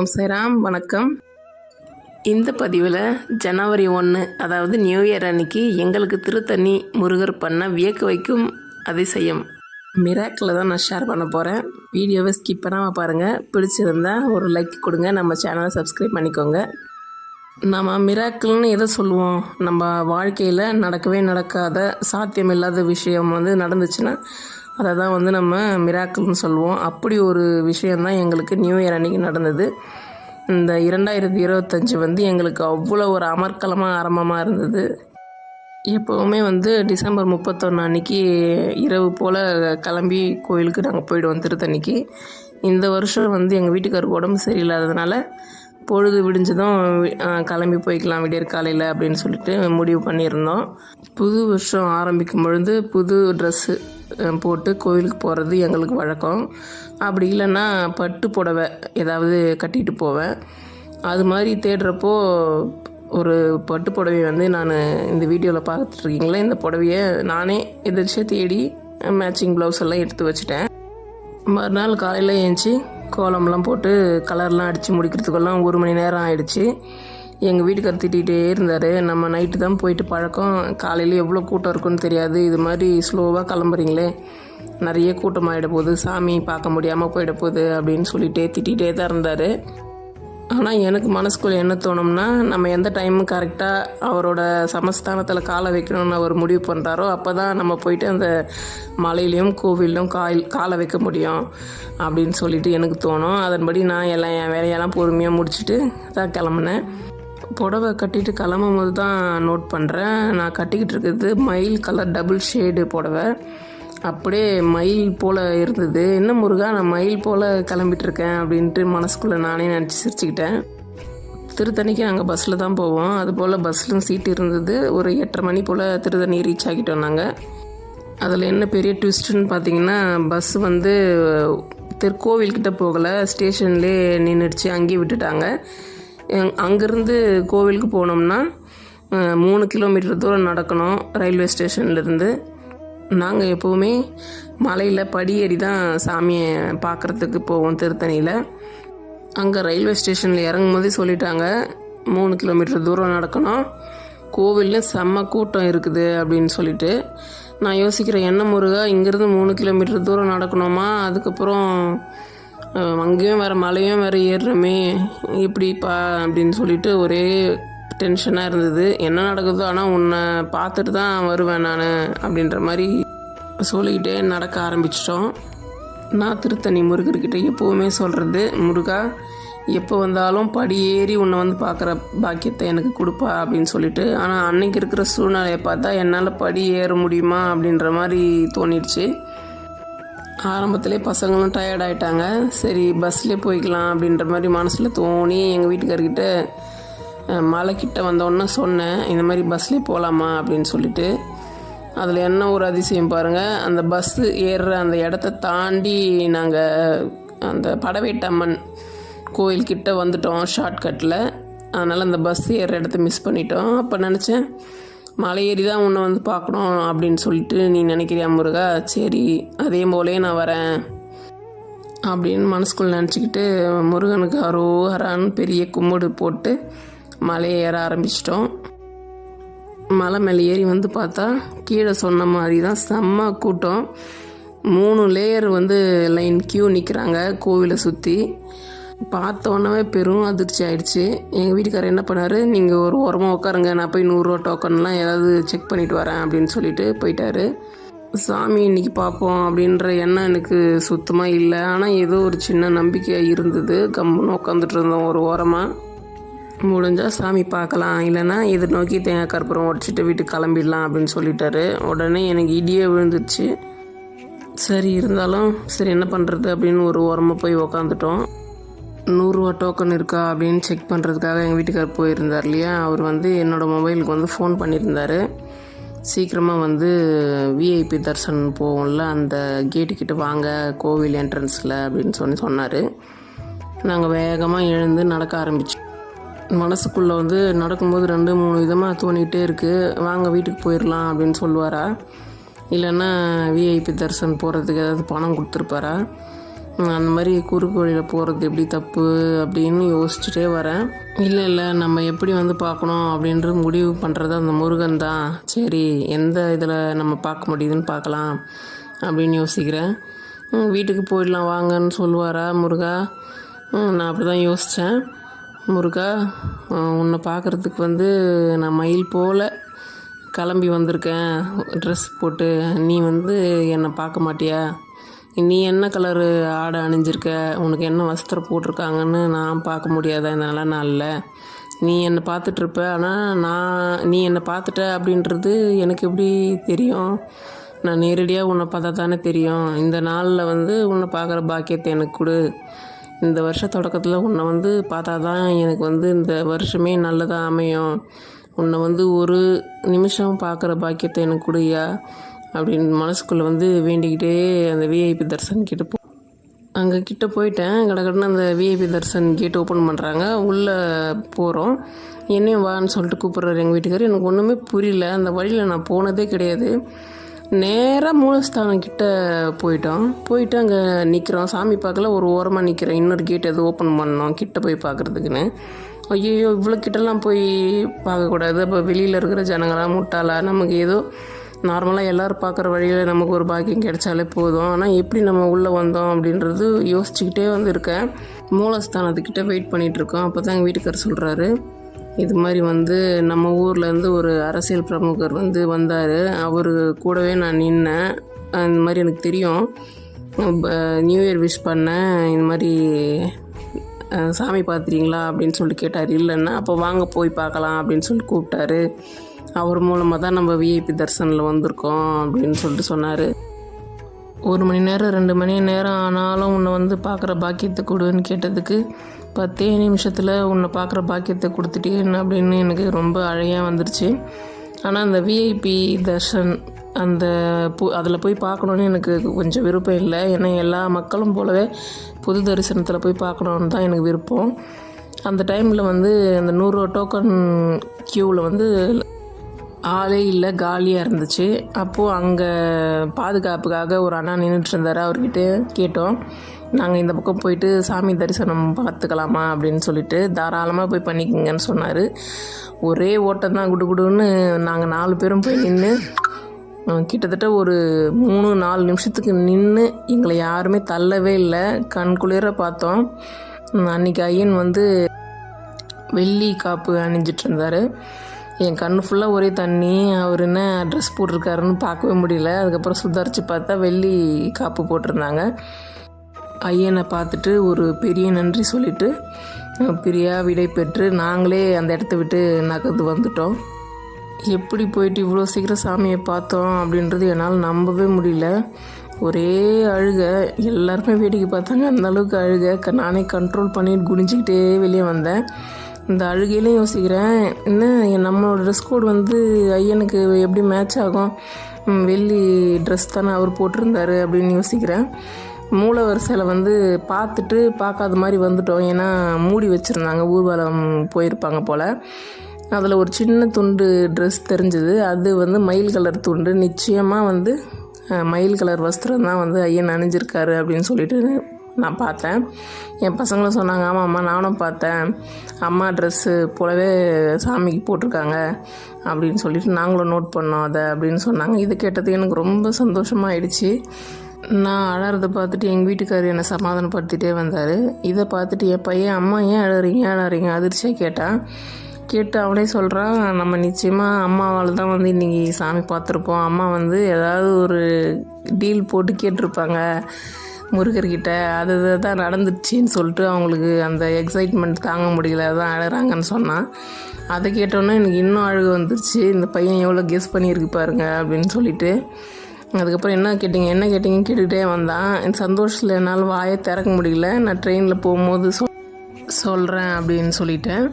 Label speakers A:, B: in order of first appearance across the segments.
A: ஓம் சைராம் வணக்கம். இந்த பதிவில் ஜனவரி ஒன்று அதாவது நியூ இயர் அன்னைக்கு எங்களுக்கு திருத்தணி முருகர் பண்ண வியக்க வைக்கும் அதிசயம். மிராக்கில் தான் நான் ஷேர் பண்ண போகிறேன் வீடியோவை ஸ்கிப் பண்ணாமல் பாருங்கள் பிடிச்சிருந்தா ஒரு லைக் கொடுங்க. நம்ம சேனலை சப்ஸ்கிரைப் பண்ணிக்கோங்க. நம்ம மிராக்கிள்னு எதை சொல்லுவோம்? நம்ம வாழ்க்கையில் நடக்கவே நடக்காத சாத்தியமில்லாத விஷயம் வந்து நடந்துச்சுன்னா அதை தான் வந்து நம்ம மிராக்கிள்னு சொல்லுவோம். அப்படி ஒரு விஷயந்தான் எங்களுக்கு நியூ இயர் அன்றைக்கி நடந்தது. இந்த இரண்டாயிரத்தி இருபத்தஞ்சி வந்து எங்களுக்கு அவ்வளோ ஒரு அமர்க்கலமாக ஆரம்பமாக இருந்தது. எப்போவுமே வந்து டிசம்பர் முப்பத்தொன்று அன்னைக்கு இரவு போல் கிளம்பி கோயிலுக்கு நாங்கள் போயிடுவோம் திருத்தணிக்கு. இந்த வருஷம் வந்து எங்கள் வீட்டுக்காருக்கு உடம்பு சரியில்லாததுனால பொழுது விடிஞ்சதும் கிளம்பி போய்க்கலாம் விடியற் காலையில் அப்படின்னு சொல்லிட்டு முடிவு பண்ணியிருந்தோம். புது வருஷம் ஆரம்பிக்கும் பொழுது புது ட்ரெஸ்ஸு போட்டு கோயிலுக்கு போகிறது எங்களுக்கு வழக்கம். அப்படி இல்லைன்னா பட்டு புடவை ஏதாவது கட்டிட்டு போவேன். அது மாதிரி தேடுறப்போ ஒரு பட்டு புடவை வந்து நான் இந்த வீடியோவில் பார்த்துட்ருக்கீங்களே இந்த புடவைய நானே எதிர்த்து தேடி மேட்சிங் ப்ளவுஸ் எல்லாம் எடுத்து வச்சுட்டேன். மறுநாள் காலையில் ஏஞ்சி கோலம்லாம் போட்டு கலர்லாம் அடித்து முடிக்கிறதுக்கெல்லாம் ஒரு மணி நேரம் ஆயிடுச்சு. எங்கள் வீட்டுக்கார் திட்டிகிட்டே இருந்தார். நம்ம நைட்டு தான் போயிட்டு பழக்கம். காலையில் எவ்வளோ கூட்டம் இருக்குன்னு தெரியாது. இது மாதிரி ஸ்லோவாக கிளம்புறீங்களே. நிறைய கூட்டம் ஆகிட போகுது. சாமி பார்க்க முடியாமல் போயிட போகுது அப்படின்னு சொல்லிகிட்டே திட்டிகிட்டே தான் இருந்தார். ஆனால் எனக்கு மனசுக்குள்ள என்ன தோணும்னா நம்ம எந்த டைமும் கரெக்டாக அவரோட சமஸ்தானத்தில் காலை வைக்கணும்னு அவர் முடிவு பண்ணுறாரோ அப்போ தான் நம்ம போயிட்டு அந்த மலையிலையும் கோவிலையும் காயில் காலை வைக்க முடியும் அப்படின்னு சொல்லிட்டு எனக்கு தோணும். அதன்படி நான் எல்லாம் என் வேலையெல்லாம் பொறுமையாக முடிச்சுட்டு தான் கிளம்புனேன். புடவை கட்டிட்டு கிளம்பும் போது தான் நோட் பண்ணுறேன் நான் கட்டிக்கிட்டு இருக்கிறது மயில் கலர் டபுள் ஷேடு புடவை. அப்படியே மயில் போல் இருந்தது. என்ன முருகா நான் மயில் போல் கிளம்பிட்டு இருக்கேன் அப்படின்ட்டு மனசுக்குள்ளே நானே நினச்சி சிரிச்சுக்கிட்டேன். திருத்தணிக்கு நாங்கள் பஸ்ஸில் தான் போவோம். அதுபோல் பஸ்ஸிலும் சீட் இருந்தது. ஒரு எட்டரை மணி போல் திருத்தணி ரீச் ஆகிட்டோம் நாங்கள் அதில் என்ன பெரிய ட்விஸ்ட்டுன்னு பார்த்தீங்கன்னா பஸ் வந்து திருக்கோவில்கிட்ட போகலை. ஸ்டேஷன்லேயே நின்றுடுச்சு அங்கேயே விட்டுட்டாங்க. அங்கேருந்து கோவிலுக்கு போனோம்னா மூணு கிலோமீட்டர் தூரம் நடக்கணும் ரயில்வே ஸ்டேஷன்லேருந்து. நாங்கள் எப்போவுமே மலையில் படியேறி தான் சாமியை பார்க்குறதுக்கு போவோம் திருத்தணியில். அங்கே ரயில்வே ஸ்டேஷனில் இறங்கும் போதே சொல்லிட்டாங்க மூணு கிலோமீட்டர் தூரம் நடக்கணும். கோவிலில் செம்ம கூட்டம் இருக்குது அப்படின்னு சொல்லிட்டு. நான் யோசிக்கிறேன் என்ன முருகா இங்கேருந்து மூணு கிலோமீட்டர் தூரம் நடக்கணுமா? அதுக்கப்புறம் அங்கேயும் வேறு மலையும் வேறு ஏறுறோமே எப்படிப்பா அப்படின்னு சொல்லிட்டு ஒரே டென்ஷனாக இருந்தது. என்ன நடக்குதோ ஆனால் உன்னை பார்த்துட்டு தான் வருவேன் நான் அப்படின்ற மாதிரி சொல்லிக்கிட்டே நடக்க ஆரம்பிச்சிட்டோம். நான் திருத்தணி முருகர்கிட்ட எப்போவுமே சொல்கிறது முருகா எப்போ வந்தாலும் படி ஏறி உன்னை வந்து பார்க்குற பாக்கியத்தை எனக்கு கொடுப்பா அப்படின்னு சொல்லிட்டு. ஆனால் அன்னைக்கு இருக்கிற சூழ்நிலையை பார்த்தா என்னால் படி ஏற முடியுமா அப்படின்ற மாதிரி தோணிடுச்சு. ஆரம்பத்திலே பசங்களும் டயர்ட் ஆகிட்டாங்க சரி பஸ்லேயே போய்க்கலாம் அப்படின்ற மாதிரி மனசில் தோணி எங்கள் வீட்டுக்காரர்கிட்ட மலை மலைக்கிட்ட வந்தோடனே சொன்னேன் இந்த மாதிரி பஸ்லேயே போகலாமா அப்படின்னு சொல்லிட்டு. அதில் என்ன ஒரு அதிசயம் பாருங்கள் அந்த பஸ்ஸு ஏறுற அந்த இடத்த தாண்டி நாங்கள் அந்த படவேட்டம்மன் கோயில்கிட்ட வந்துட்டோம் ஷார்ட்கட்டில் அதனால் அந்த பஸ் ஏறுற இடத்த மிஸ் பண்ணிட்டோம். அப்போ நினச்சேன் மலை ஏறி தான் உன்னை வந்து பார்க்கணும் அப்படின்னு சொல்லிட்டு நீ நினைக்கிறியா முருகா? சரி அதே போலே நான் வரேன். அப்படின்னு மனசுக்குள்ள நினச்சிக்கிட்டு முருகனுக்கு அரோஹரான்னு பெரிய கும்பிடு போட்டு மலையை ஏற ஆரம்பிச்சிட்டோம். மலை மேலே ஏறி வந்து பார்த்தா கீழே சொன்ன மாதிரி தான் செம்ம கூட்டம். மூணு லேயர் வந்து லைன் கியூ நிற்கிறாங்க கோவிலை சுற்றி பார்த்த பெரும் அதிர்ச்சி ஆயிடுச்சு. எங்கள் வீட்டுக்காரர் என்ன பண்ணார்? நீங்கள் ஒரு ஓரமாக உட்காருங்க நான் போய் நூறுரூவா டோக்கன்லாம் ஏதாவது செக் பண்ணிட்டு வரேன் அப்படின்னு சொல்லிட்டு போயிட்டாரு. சாமி இன்னைக்கு பார்ப்போம் அப்படின்ற எண்ணம் எனக்கு சுத்தமாக இல்லை. ஆனால் ஏதோ ஒரு சின்ன நம்பிக்கையாக இருந்தது. கம்முன்னு உட்காந்துட்டு இருந்தோம் ஒரு ஓரமாக முடிஞ்சால் சாமி பார்க்கலாம். இல்லைன்னா எதிர்நோக்கி தேங்காய் கற்பூரம் உடச்சிட்டு வீட்டுக்கு கிளம்பிடலாம் அப்படின்னு சொல்லிட்டாரு. உடனே எனக்கு இடியே விழுந்துருச்சு. சரி இருந்தாலும் சரி என்ன பண்ணுறது அப்படின்னு ஒரு ஓரமாக போய் உக்காந்துட்டோம் நூறுரூவா டோக்கன் இருக்கா அப்படின்னு செக் பண்ணுறதுக்காக எங்கள் வீட்டுக்கார் போயிருந்தார் இல்லையா? அவர் வந்து என்னோடய மொபைலுக்கு வந்து ஃபோன் பண்ணியிருந்தார். சீக்கிரமாக வந்து விஐபி தர்சன் போவோம்ல அந்த கேட்டுக்கிட்ட வாங்க கோவில் என்ட்ரன்ஸில் அப்படின்னு சொல்லி சொன்னார். நாங்கள் வேகமாக எழுந்து நடக்க ஆரம்பித்தோம் மனசுக்குள்ளே வந்து நடக்கும்போது ரெண்டு மூணு விதமாக தோணிகிட்டே இருக்குது வாங்க வீட்டுக்கு போயிடலாம் அப்படின்னு சொல்லுவாரா? இல்லைன்னா விஐபி தர்சன் போகிறதுக்கு ஏதாவது பணம் கொடுத்துருப்பாரா? அந்த மாதிரி குறுக்கு வழியில் போகிறது எப்படி தப்பு அப்படின்னு யோசிச்சுட்டே வரேன். இல்லை இல்லை நம்ம எப்படி வந்து பார்க்கணும் அப்படின்றது முடிவு பண்ணுறது அந்த முருகன் தான். சரி எந்த இதில் நம்ம பார்க்க முடியுதுன்னு பார்க்கலாம் அப்படின்னு யோசிக்கிறேன். வீட்டுக்கு போயிடலாம் வாங்கன்னு சொல்லுவாரா முருகா? நான் அப்படி தான் யோசித்தேன் முருகா உன்னை பார்க்குறதுக்கு வந்து நான் மயில் போல் கிளம்பி வந்திருக்கேன். ட்ரெஸ் போட்டு நீ வந்து என்னை பார்க்க மாட்டியா? நீ என்ன கலரு ஆடை அணிஞ்சிருக்க? உனக்கு என்ன வஸ்திரம் போட்டிருக்காங்கன்னு நான் பார்க்க முடியாத? இந்த நல்ல நாளில் நீ என்னை பார்த்துட்ருப்ப ஆனால் நான் நீ என்னை பார்த்துட்ட அப்படின்றது எனக்கு எப்படி தெரியும்? நான் நேரடியாக உன்னை பார்த்தா தானே தெரியும். இந்த நாளில் வந்து உன்னை பார்க்குற பாக்கியத்தை எனக்கு கொடு. இந்த வருஷ தொடக்கத்தில் உன்னை வந்து பார்த்தா தான் எனக்கு வந்து இந்த வருஷமே நல்லதாக அமையும். உன்னை வந்து ஒரு நிமிஷம் பார்க்குற பாக்கியத்தை எனக்கு கொடுயா அப்படின்னு மனசுக்குள்ளே வந்து வேண்டிக்கிட்டே அந்த விஐபி தர்சன் கிட்ட போ அங்கே கிட்ட போயிட்டேன். கடகடன்னு அந்த விஐபி தர்சன் கேட் ஓப்பன் பண்ணுறாங்க உள்ளே போகிறோம் என்னையும் வான்னு சொல்லிட்டு கூப்பிட்றாரு எங்கள் வீட்டுக்காரர். எனக்கு ஒன்றுமே புரியல. அந்த வழியில் நான் போனதே கிடையாது. நேராக மூலஸ்தானம் கிட்ட போயிட்டோம். போயிட்டு அங்கே நிற்கிறோம் சாமி பார்க்கல. ஒரு ஓரமாக நிற்கிறேன் இன்னொரு கேட் எதுவும் ஓப்பன் பண்ணோம். கிட்ட போய் பார்க்குறதுக்குன்னு. ஐயோ இவ்வளோ கிட்டலாம் போய் பார்க்கக்கூடாது. அப்போ வெளியில் இருக்கிற ஜனங்களாம் முட்டாளா நமக்கு ஏதோ நார்மலாக எல்லோரும் பார்க்குற வழியில் நமக்கு ஒரு பாக்கியம் கிடைச்சாலே போதும். ஆனால் எப்படி நம்ம உள்ளே வந்தோம் அப்படின்றது யோசிச்சுக்கிட்டே வந்து இருக்கேன். மூலஸ்தானத்துக்கிட்ட வெயிட் பண்ணிகிட்ருக்கோம் அப்போ தான் எங்கள் வீட்டுக்கார் சொல்கிறாரு இது மாதிரி வந்து நம்ம ஊர்லேருந்து ஒரு அரசியல் பிரமுகர் வந்து வந்தார். அவர் கூடவே நான் நின்னேன். இந்த மாதிரி எனக்கு தெரியும். ப- நியூ இயர் விஷ் பண்ணேன். இந்த மாதிரி சாமி பார்த்துறீங்களா அப்படின்னு சொல்லிட்டு கேட்டார். இல்லைன்னா அப்போ வாங்க போய் பார்க்கலாம் அப்படின்னு சொல்லி கூப்பிட்டாரு. அவர் மூலமாக தான் நம்ம விஐபி தர்சனில் வந்திருக்கோம் அப்படின்னு சொல்லிட்டு சொன்னார். ஒரு மணி நேரம் ரெண்டு மணி நேரம் ஆனாலும் உன்னை வந்து பார்க்குற பாக்கியத்தை கொடுன்னு கேட்டதுக்கு பத்தே நிமிஷத்தில் உன்னை பார்க்குற பாக்கியத்தை கொடுத்துட்டேன் அப்படின்னு எனக்கு ரொம்ப அழகாக வந்துருச்சு. ஆனால் அந்த விஐபி தர்ஷன் அந்த பு அதில் போய் பார்க்கணுன்னு எனக்கு கொஞ்சம் விருப்பம் இல்லை. ஏன்னா எல்லா மக்களும் போலவே பொது தரிசனத்தில் போய் பார்க்கணுன்னு தான் எனக்கு விருப்பம். அந்த டைமில் வந்து அந்த நூறு டோக்கன் க்யூவில் வந்து ஆளே இல்லை காலியாக இருந்துச்சு. அப்போது அங்கே பாதுகாப்புக்காக ஒரு அண்ணா நின்றுட்டு இருந்தார் அவர்கிட்ட கேட்டோம். நாங்கள் இந்த பக்கம் போயிட்டு சாமி தரிசனம் பார்த்துக்கலாமா அப்படின்னு சொல்லிட்டு தாராளமாக போய் பண்ணிக்கோங்கன்னு சொன்னார். ஒரே ஓட்டம் தான் குடு குடுன்னு நாங்கள் நாலு பேரும் போய் நின்று கிட்டத்தட்ட ஒரு மூணு நாலு நிமிஷத்துக்கு நின்று எங்களை யாருமே தள்ளவே இல்லை. கண் குளிர பார்த்தோம். அன்றைக்கி அன்னைக்கு ஐயன் வந்து வெள்ளி காப்பு அணிஞ்சிட்டு இருந்தார் என் கண் ஃபுல்லாக ஒரே தண்ணி. அவர் என்ன ட்ரெஸ் போட்டிருக்காருன்னு பார்க்கவே முடியல. அதுக்கப்புறம் சுதாரித்து பார்த்தா வெள்ளி காப்பு போட்டிருந்தாங்க. ஐயனை பார்த்துட்டு ஒரு பெரிய நன்றி சொல்லிட்டு பிரியா விடை பெற்று நாங்களே அந்த இடத்த விட்டு நகர்ந்து வந்துட்டோம். எப்படி போயிட்டு இவ்வளோ சீக்கிரம் சாமியை பார்த்தோம்? அப்படின்றது என்னால் நம்பவே முடியல. ஒரே அழுக. எல்லாருமே வேடிக்கை பார்த்தாங்க. அந்த அளவுக்கு அழுக. நானே கண்ட்ரோல் பண்ணிட்டு குனிஞ்சிக்கிட்டே வெளியே வந்தேன். இந்த அழுகையிலையும் யோசிக்கிறேன். என்ன நம்மளோட ட்ரெஸ் கோட் வந்து ஐயனுக்கு எப்படி மேட்ச் ஆகும்? வெள்ளி ட்ரெஸ் தானே அவர் போட்டிருந்தாரு அப்படின்னு யோசிக்கிறேன். மூல வரிசையில் வந்து பார்த்துட்டு பார்க்காத மாதிரி வந்துட்டோம். ஏன்னா மூடி வச்சுருந்தாங்க. ஊர்வலம் போயிருப்பாங்க போல். அதில் ஒரு சின்ன துண்டு ட்ரெஸ் தெரிஞ்சது. அது வந்து மயில் கலர் துண்டு. நிச்சயமாக வந்து மயில் கலர் வஸ்திரம் தான் வந்து ஐயன் அணிஞ்சிருக்காரு அப்படின்னு சொல்லிட்டு நான் பார்த்தேன். என் பசங்களும் சொன்னாங்க ஆமாம் அம்மா நானும் பார்த்தேன். அம்மா ட்ரெஸ்ஸு போலவே சாமிக்கு போட்டிருக்காங்க அப்படின்னு சொல்லிட்டு நாங்களும் நோட் பண்ணோம் அதை அப்படின்னு சொன்னாங்க. இது கேட்டது எனக்கு ரொம்ப சந்தோஷமாயிடுச்சு. நான் அழறதை பார்த்துட்டு எங்கள் வீட்டுக்காரர் என்னை சமாதானப்படுத்திகிட்டே வந்தார். இதை பார்த்துட்டு என் பையன் அம்மா ஏன் அழறீங்க? அழறீங்க? அதிர்ச்சியாக கேட்டான் கேட்டு அவனே சொல்கிறான் நம்ம நிச்சயமாக அம்மாவால் தான் வந்து இன்றைக்கி சாமி பார்த்துருப்போம். அம்மா வந்து ஏதாவது ஒரு டீல் போட்டு கேட்டிருப்பாங்க. முருகர்கிட்ட அது தான் நடந்துடுச்சின்னு சொல்லிட்டு அவங்களுக்கு அந்த எக்ஸைட்மெண்ட் தாங்க முடியல அதான் அழகிறாங்கன்னு சொன்னான். அதை கேட்டோன்னே எனக்கு இன்னும் அழுகு வந்துருச்சு. இந்த பையன் எவ்வளோ கெஸ் பண்ணியிருக்கு பாருங்க அப்படின்னு சொல்லிட்டு. அதுக்கப்புறம் என்ன கேட்டிங்க? என்ன கேட்டிங்கன்னு கேட்டுக்கிட்டே வந்தான். சந்தோஷத்தில் என்னால் வாயை திறக்க முடியல. நான் ட்ரெயினில் போகும்போது சொல் சொல்கிறேன் அப்படின்னு சொல்லிட்டேன்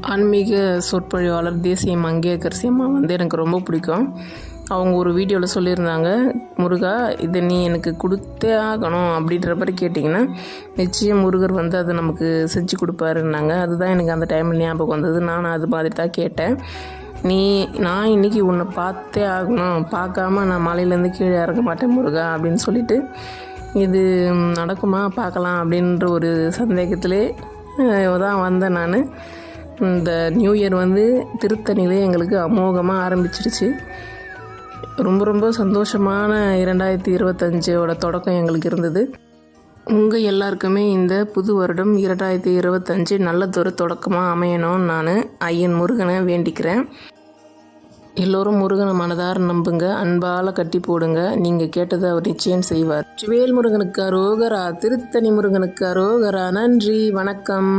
A: ஆன்மீக சொற்பொழிவாளர் தேசியம் மங்கையக்கரசி அம்மா வந்து எனக்கு ரொம்ப பிடிக்கும். அவங்க ஒரு வீடியோவில் சொல்லியிருந்தாங்க முருகா இதை நீ எனக்கு கொடுத்தே ஆகணும் அப்படின்ற மாதிரி கேட்டிங்கன்னா நிச்சயம் முருகர் வந்து அதை நமக்கு செஞ்சு கொடுப்பாருன்னாங்க. அதுதான் எனக்கு அந்த டைமில் ஞாபகம் வந்தது. நான் அது மாதிரி தான் கேட்டேன். நீ நான் இன்னைக்கு உன்னை பார்த்தே ஆகணும். பார்க்காம நான் மலையிலேருந்து கீழே இறங்க மாட்டேன் முருகா அப்படின்னு சொல்லிட்டு இது நடக்குமா? பார்க்கலாம் அப்படின்ற ஒரு சந்தேகத்திலே தான் வந்தேன் நான். இந்த நியூ இயர் வந்து திருத்தணியிலே எங்களுக்கு அமோகமாக ஆரம்பிச்சிருச்சு. ரொம்ப ரொம்ப சந்தோஷமான இரண்டாயிரத்தி இருபத்தஞ்சோட தொடக்கம் எங்களுக்கு இருந்தது. உங்கள் எல்லாருக்குமே இந்த புது வருடம் இரண்டாயிரத்தி இருபத்தஞ்சு நல்லதொரு தொடக்கமாக அமையணும்னு நான் ஐயன் முருகனை வேண்டிக்கிறேன். எல்லோரும் முருகனை மனதார நம்புங்க அன்பால் கட்டி போடுங்க. நீங்கள் கேட்டதை அவர் நிச்சயம் செய்வார். வேல் முருகனுக்கு அரோகரா திருத்தணி முருகனுக்கு அரோகரா. நன்றி வணக்கம்.